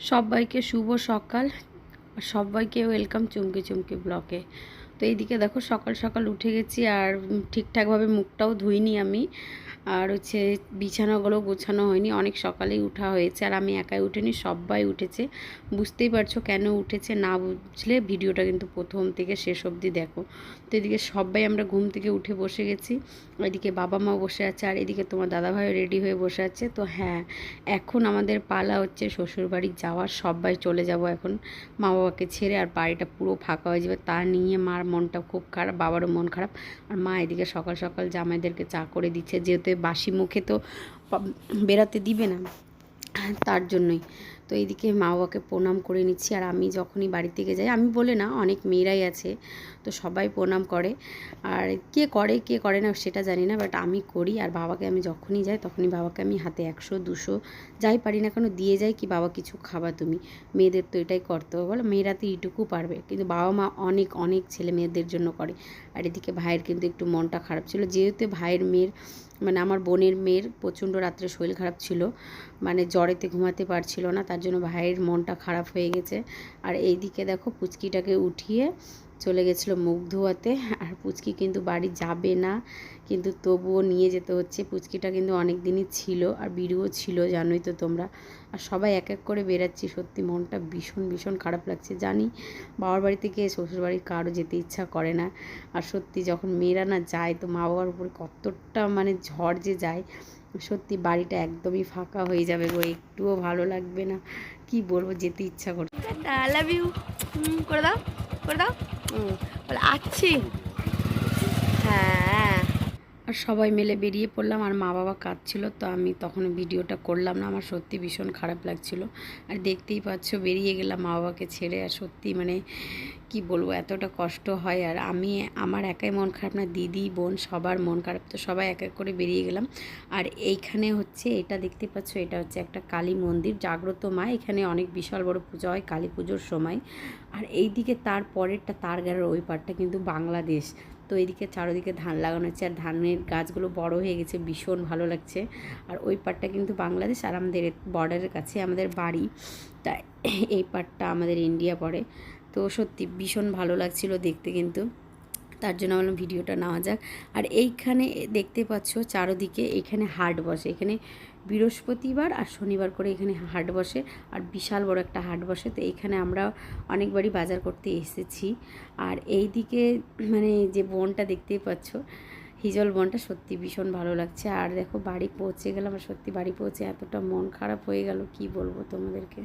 সবাইকে শুভ সকাল। সবাইকে ওয়েলকাম চুমকি চুমকি ব্লকে। তো এইদিকে দেখো সকাল সকাল উঠে গেছি আর ঠিকঠাকভাবে মুখটাও ধুইনি আমি। আর হচ্ছে বিছানাগুলো গোছানো হয়নি, অনেক সকালেই উঠা হয়েছে আর আমি একাই উঠিনি সবাই উঠেছে। বুঝতেই পারছ কেন উঠেছে না বুঝলে ভিডিওটা কিন্তু প্রথম থেকে শেষ অবধি দেখো। তো এদিকে সবাই আমরা ঘুম থেকে উঠে বসে গেছি, এদিকে বাবা মা বসে আছে আর এদিকে তোমার দাদাভাই রেডি হয়ে বসে আছে। তো হ্যাঁ এখন আমাদের পালা হচ্ছে শ্বশুরবাড়ি যাওয়ার সবাই চলে যাব এখন মা বাবাকে ছেড়ে আর বাড়িটা পুরো ফাঁকা হয়ে যাবে তা নিয়ে মার মনটা খুব খারাপ, বাবারও মন খারাপ। আর মা এদিকে সকাল সকাল জামাইদেরকে চা করে দিচ্ছে, যেহেতু বাসি মুখে তো বেড়াতে দিবে না, তার জন্যই। তো এইদিকে মা বাবাকে প্রণাম করে নিচ্ছি। আর আমি যখনই বাড়ি থেকে যাই, আমি বলে না, অনেক মেয়েরাই আছে, তো সবাই প্রণাম করে। আর কে করে কে করে না সেটা জানি না বাট আমি করি। আর বাবাকে আমি যখনই যাই, তখনই বাবাকে আমি হাতে একশো, দুশো, যাই পারি না কেন, দিয়ে যাই কি, বাবা, কিছু খাবা তুমি? মেয়েদের তো এটাই করতে হবে। বলো, মেয়েরা তো এইটুকু পারবে। কিন্তু বাবা মা অনেক অনেক ছেলে মেয়েদের জন্য করে। আর এদিকে ভাইয়ের কিন্তু একটু মনটা খারাপ ছিল। যেহেতু ভাইয়ের মেয়ের মানে আমার বোনের মেয়ের প্রচণ্ড রাত্রে শরীর খারাপ ছিল মানে জ্বরেতে ঘুমাতে পারছিল না, তার জন্য ভাইয়ের মনটা খারাপ হয়ে গেছে। আর এইদিকে দেখো পুচকিটাকে উঠিয়ে চলে গেছিল মুখ ধোয়াতে। আর পুচকি কিন্তু বাড়ি যাবে না। কিন্তু তবুও নিয়ে যেতে হচ্ছে। পুচকিটা কিন্তু অনেক দিনই ছিল আর বিড়ুও ছিল, জানোই তো তোমরা। আর সবাই এক এক করে বেরাচ্ছি সত্যি মনটা ভীষণ ভীষণ খারাপ লাগছে। জানি বাবার বাড়ি থেকে শ্বশুর বাড়ি কারও যেতে ইচ্ছা করে না। আর সত্যি যখন মেয়েরা না যায়, তো মা বাবার উপরে কতটা মানে ঝড় যে যায় সত্যি বাড়িটা একদমই ফাঁকা হয়ে যাবে গো একটুও ভালো লাগবে না। কি বলব যেতে ইচ্ছা করে লাভ ইউ করে দাও করে দাও। বলে আছি হ্যাঁ। আর সবাই মিলে বেরিয়ে পড়লাম আর মা বাবা কাঁদছিল তো আমি তখন ভিডিওটা করলাম না আমার সত্যি ভীষণ খারাপ লাগছিল। আর দেখতেই পাচ্ছ বেরিয়ে গেলাম মা বাবাকে ছেড়ে আর সত্যি মানে কি বলব, এতটা কষ্ট হয়। আর আমি, আমার একাই মন খারাপ না, দিদি, বোন, সবার মন খারাপ। তো সবাই এক এক করে বেরিয়ে গেলাম। আর এইখানে হচ্ছে, এটা দেখতে পাচ্ছ, এটা হচ্ছে একটা কালী মন্দির, জাগ্রত মা। এখানে অনেক বিশাল বড় পূজা হয়, কালী পুজোর সময়। আর এইদিকে তার পরেরটা, তার গাড়ির ওই পারটা কিন্তু বাংলাদেশ। তো এইদিকে চারোদিকে ধান লাগানো হচ্ছে, আর ধানের গাছগুলো বড় হয়ে গেছে, ভীষণ ভালো লাগছে। আর ওই পাটটা কিন্তু বাংলাদেশ, আর আমাদের বর্ডারের কাছে আমাদের বাড়ি। তা এই পাটটা আমাদের ইন্ডিয়া পড়ে। তো সত্যি ভীষণ ভালো লাগছিল দেখতে কিন্তু। তার জন্য বললাম ভিডিওটা নেওয়া যাক। আর এইখানে দেখতে পাচ্ছ চারোদিকে এখানে হাট বসে। এখানে বৃহস্পতিবার আর শনিবার করে এখানে হাট বসে আর বিশাল বড় একটা হাট বসে। তো এইখানে আমরা অনেকবারই বাজার করতে এসেছি। আর এই দিকে মানে যে বনটা দেখতেই পাচ্ছ, হিজল বনটা সত্যি ভীষণ ভালো লাগছে। আর দেখো বাড়ি পৌঁছে গেলাম আর সত্যি বাড়ি পৌঁছে এতটা মন খারাপ হয়ে গেল, কি বলব তোমাদেরকে?